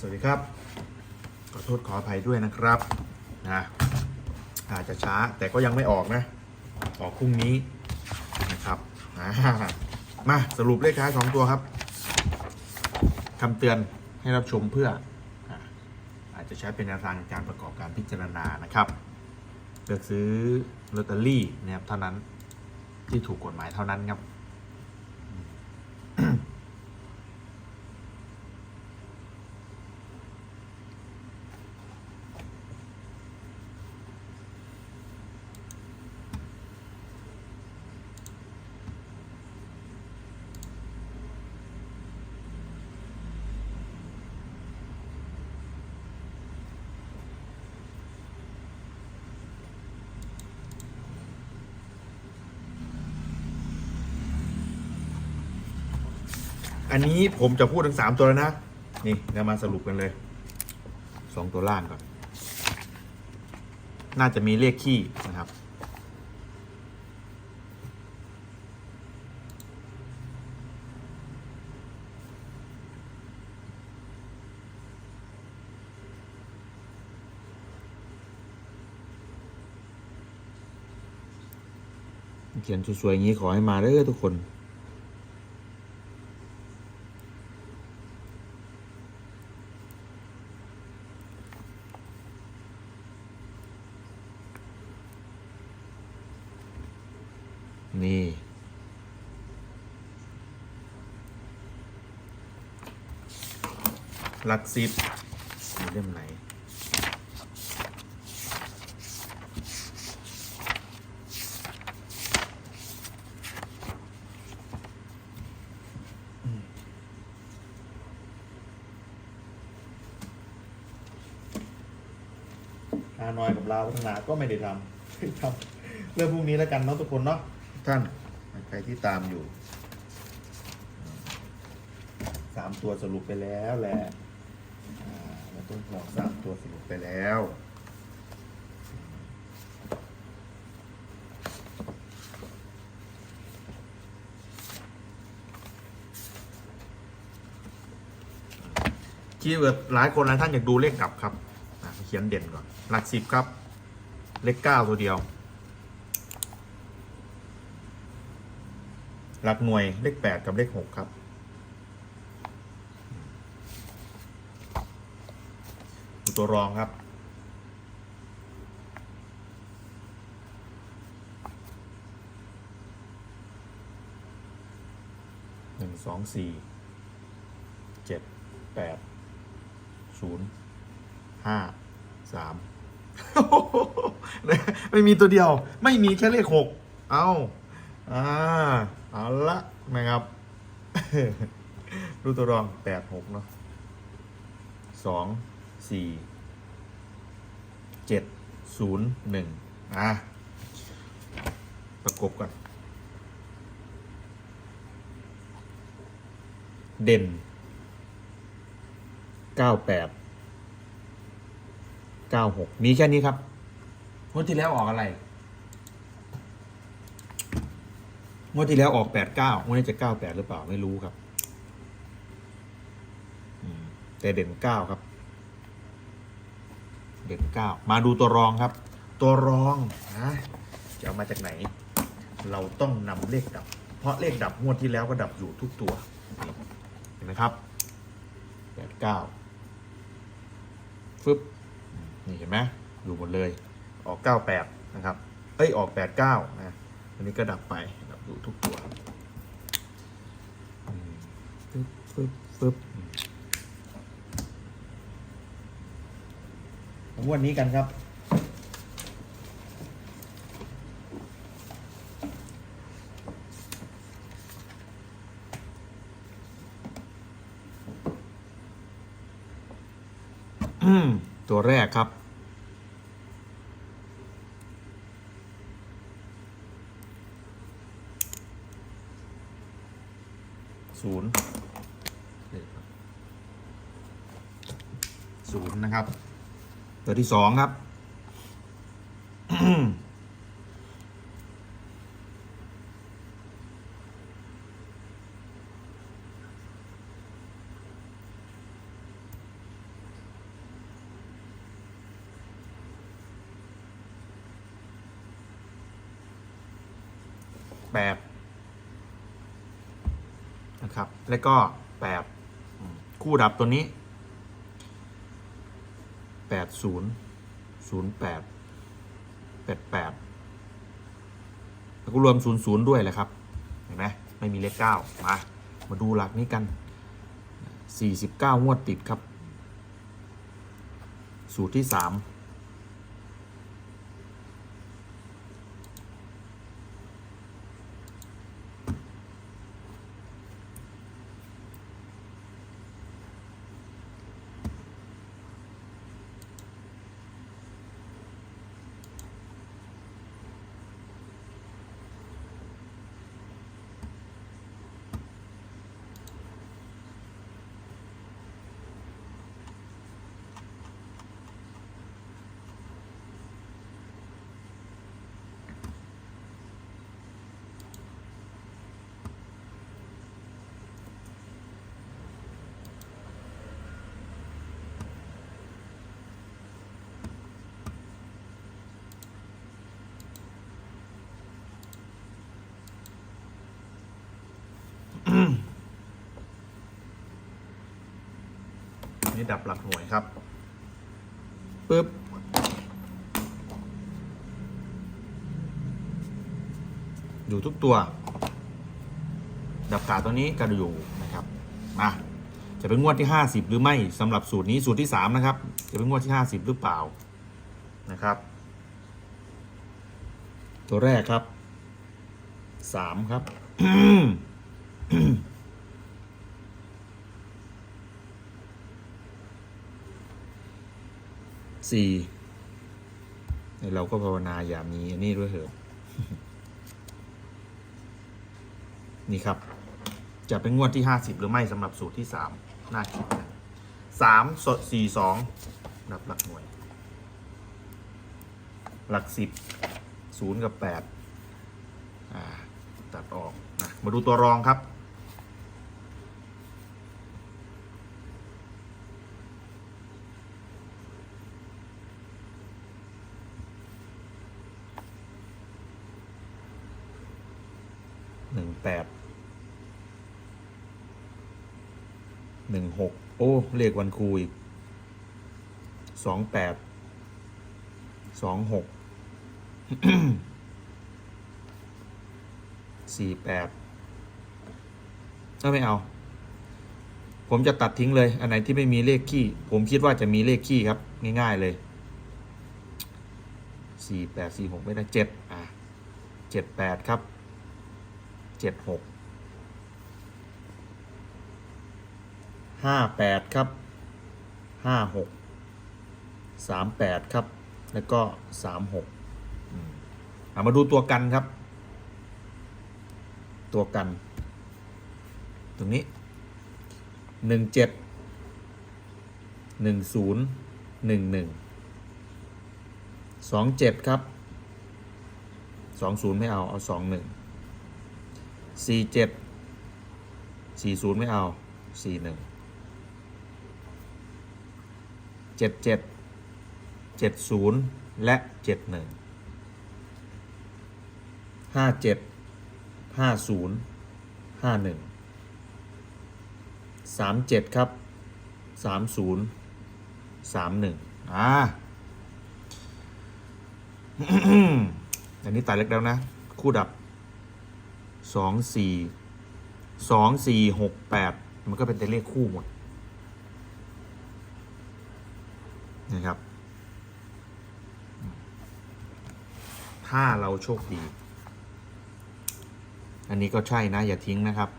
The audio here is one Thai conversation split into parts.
สวัสดีครับ ขอโทษขออภัยด้วยนะครับนะอาจจะช้าแต่ก็ยังไม่ออกนะ ออกพรุ่งนี้นะครับมาสรุปเลขท้ายสองตัวครับคำเตือนให้รับชมเพื่ออาอาจจะใช้เป็นแนวทางการประกอบการพิจารณานะครับเลือกซื้อลอตเตอรี่นะครับเท่านั้นที่ถูกกฎหมายเท่านั้นครับ อันนี้ผมจะพูดถึงสามตัวแล้วนะ นี่เรามาสรุปกันเลยสองตัวล่างก่อน น่าจะมีเลขขี้นะครับ เขียนสวยๆอย่างนี้ขอให้มาเด้อทุกคน ห ลักสิบมีเล่มไหนฮานอยกับลาวพัฒนาก็ไม่ได้ทำทำเรื่องพวกนี้แล้วกันเนาะทุกคนเนาะทุกท่านใครที่ตามอยู่สามตัวสรุปไปแล้วแหละอ่าแล้ว ต้นหอกสามตัวสรุปไปแล้วคีย์เวิร์ดหลายคนหลายท่านอยากดูเลขกลับครับเขียนเด่นก่อน หลักสิบครับ เลขเก้าตัวเดียว หลักหน่วยเลขแปดกับเลขหกครับ ตัวรองครับ หนึ่งสองสี่เจ็ดแปดศูนย์ห้าสามไม่มีตัวเดียว ไม่มีแค่เลขหกเอาอ่าเอาละนะครับดูตัวรองแปดหกเนาะสอง สี่เจ็ดศูนย์หนึ่งอะประกบกันเด่นเก้าแปดเก้าหกมีแค่นี้ครับงวดที่แล้วออกอะไรงวดที่แล้วออกแปดเก้างวดนี้จะเก้าแปดหรือเปล่าไม่รู้ครับอืมแต่เด่นเก้าครับ เด่นเก้ามาดูตัวรองครับ ตัวรองนะจะเอามาจากไหน เราต้องนำเลขดับ เพราะเลขดับงวดที่แล้วก็ดับอยู่ทุกตัวเห็นไหมครับแปดเก้าฟึบนี่เห็นไหมอยู่หมดเลย ออกเก้าแปดนะครับเอ้ยออกแปดเก้านะอันนี้ก็ดับไปดับอยู่ทุกตัวครับฟึบฟึบ ฟึบอืมงวดนี้กันครับตัวแรกครับ ศูนย์ศูนย์นะครับ ตัวที่สองครับ แปดนะครับ แล้วก็แปดคู่ดับตัวนี้ แปดศูนย์ศูนย์แปดแปดแปดแล้วก็รวมศูนย์ศูนย์ด้วยแหละครับ เห็นไหมไม่มีเลขเก้ามา มาดูหลักนี้กัน49งวดติดครับ สูตรที่สาม นี่ดับหลักหน่วยครับปึ๊บอยู่ทุกตัว ดับกาตัวนี้ก็อยู่นะครับมาจะเป็นงวดที่ 50 หรือไม่สำหรับสูตรนี้สูตรที่ 3 นะครับ จะเป็นงวดที่ 50 หรือเปล่านะครับ ตัวแรกครับ 3 ครับ สี่เราก็ภาวนาอย่ามีอันนี้ด้วยเถอะนี่ครับ จะเป็นงวดที่ห้าสิบหรือไม่สำหรับสูตรที่สามน่าคิดนะสามสดสี่สองนับหลักหน่วย หลักสิบศูนย์กับแปดตัดออกนะมาดูตัวรองครับ แปดหนึ่งหกโอ้เลขวันครูอีกสองแปดสองหกสี่แปดถ้าไม่เอา ผมจะตัดทิ้งเลย อันไหนที่ไม่มีเลขขี้ ผมคิดว่าจะมีเลขขี้ครับ ง่าย ๆเลยสี่แปดสี่หกไม่ได้เจ็ดอะเจ็ดแปดครับ เจ็ดหกห้าแปดครับห้าหกสามแปดครับ แล้วก็สามหกเอามาดูตัวกันครับ ตัวกัน ตรงนี้หนึ่งเจ็ดหนึ่งศูนย์หนึ่งหนึ่งสองเจ็ดครับสองศูนย์ไม่เอา เอาสองหนึ่ง สี่เจ็ดสี่ศูนย์ไม่เอาสี่หนึ่งเจ็ดเจ็ดเจ็ดศูนย์และเจ็ดหนึ่งห้าเจ็ดห้าศูนย์ห้าหนึ่งสามเจ็ดครับสามศูนย์สามหนึ่งอ่าอันนี้ตายเล็กแล้วนะ คู่ดับ สองสี่สองสี่หกแปดมันก็เป็นแต่เลขคู่หมดนะครับถ้าเราโชคดี อันนี้ก็ใช่นะ อย่าทิ้งนะครับ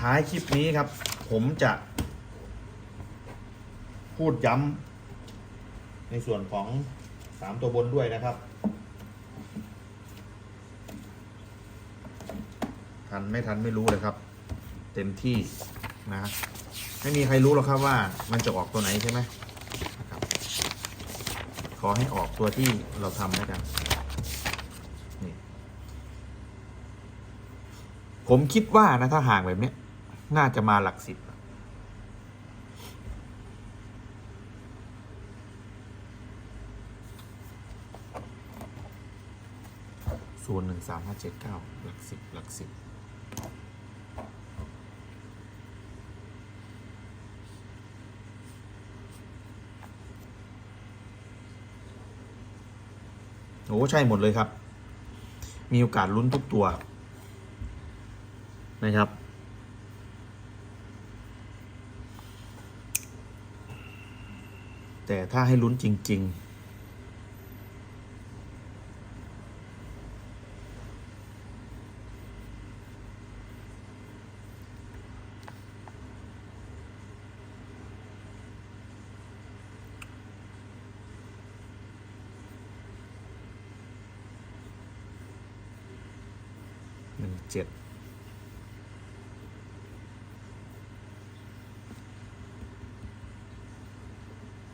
ท้ายคลิปนี้ครับ ผมจะ พูดย้ำในส่วนของสามตัวบนด้วยนะครับ ทันไม่ทันไม่รู้เลยครับ เต็มที่นะ ไม่มีใครรู้หรอกครับว่ามันจะออกตัวไหนใช่ไหมขอให้ออกตัวที่เราทำแล้วกันผมคิดว่านะถ้าห่างแบบนี้ น่าจะมาหลักสิบศูนย์หนึ่งสามห้าเจ็ดเก้าหลักสิบหลักสิบโอ้ใช่หมดเลยครับ มีโอกาสลุ้นทุกตัวนะครับ แต่ถ้าให้ลุ้นจริง ๆ หนึ่งเจ็ด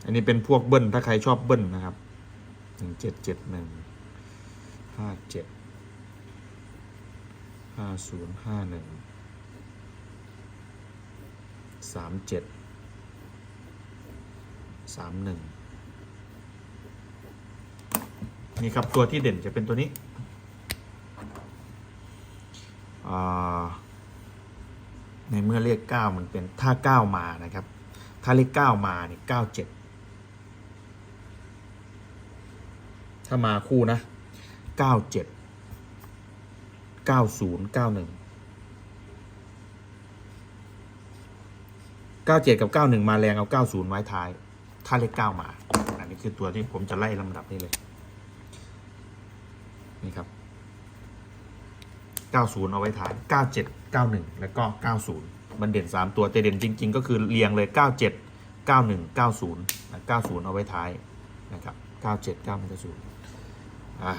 อันนี้เป็นพวกเบิ้ลถ้าใครชอบเบิ้ลนะครับหนึ่งเจ็ดเจ็ดหนึ่งห้าเจ็ดห้าศูนย์ห้าหนึ่งสามเจ็ดสามหนึ่งนี่ครับตัวที่เด่นจะเป็นตัวนี้ในเมื่อเลขเก้ามันเป็นถ้าเก้ามานะครับ ถ้าเลขเก้ามาเนี่ยเก้าเจ็ด ถ้ามาคู่นะเก้าเจ็ดเก้าศูนย์เก้าหนึ่งเก้าเจ็ดกับเก้าหนึ่งมาแรงเอาเก้าศูนย์ไว้ท้าย ถ้าเลขเก้ามา อันนี้คือตัวที่ผมจะไล่ลำดับนี้เลย นี่ครับ90เอาไว้ท้าย97 91แล้วก็90มันเด่น3ตัวแต่เด่นจริง ๆ ก็คือเรียงเลย97 91 90นะ90เก้าศูนย์เก้าศูนย์เอาไว้ท้ายนะครับ97 91 90อ่งเก้าอันนี้ อ่า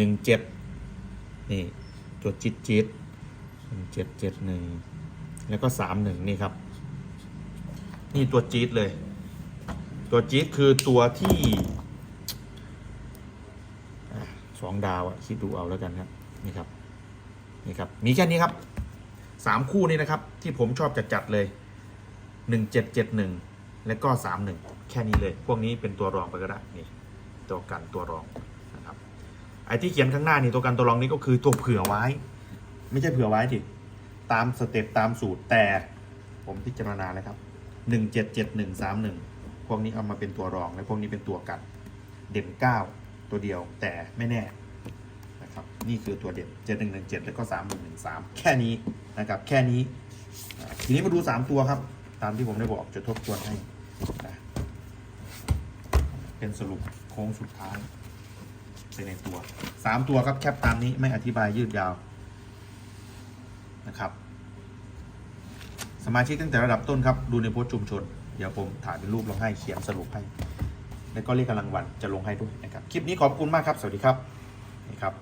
17นี่ตัวจิตจิต1771แล้วก็31นี่ครับ นี่ตัวจี๊ดเลย ตัวจี๊ดคือตัวที่สองดาวอะคิดดูเอาแล้วกันครับนี่ครับนี่ครับมีแค่นี้ครับสามคู่นี้นะครับ ที่ผมชอบจัดจัดๆเลย หนึ่งเจ็ดเจ็ดหนึ่งและก็สามหนึ่งแค่นี้เลย พวกนี้เป็นตัวรองไปก็ได้นี่ตัวกันตัวรองนะครับไอ้ที่เขียนข้างหน้านี่ตัวกันตัวรองนี่ก็คือตัวเผื่อไว้ ไม่ใช่เผื่อไว้ดิตามสเต็ปตามสูตรแต่ผมพิจารณาแล้วครับหนึ่งเจ็ดเจ็ดหนึ่งสามหนึ่งพวกนี้เอามาเป็นตัวรองและพวกนี้เป็นตัวกัน เด่นเก้าตัวเดียวแต่ไม่แน่นะครับนี่คือตัวเด่นเจ็ดหนึ่งหนึ่งเจ็ดแล้วก็สามหนึ่งหนึ่งสามแค่นี้นะครับแค่นี้ทีนี้มาดูสามตัวครับ ตามที่ผมได้บอกจะทบทวนให้นะเป็นสรุปโค้งสุดท้ายเป็นในตัวสามตัวครับแคปตามนี้ไม่อธิบายยืดยาวนะครับ สมาชิกตั้งแต่ระดับต้นครับ ดูในโพสต์ชุมชน เดี๋ยวผมถ่ายเป็นรูปลงให้เขียนสรุปให้แล้วก็เลขกำลังวันจะลงให้ด้วยนะครับ คลิปนี้ขอบคุณมากครับ สวัสดีครับนี่ครับ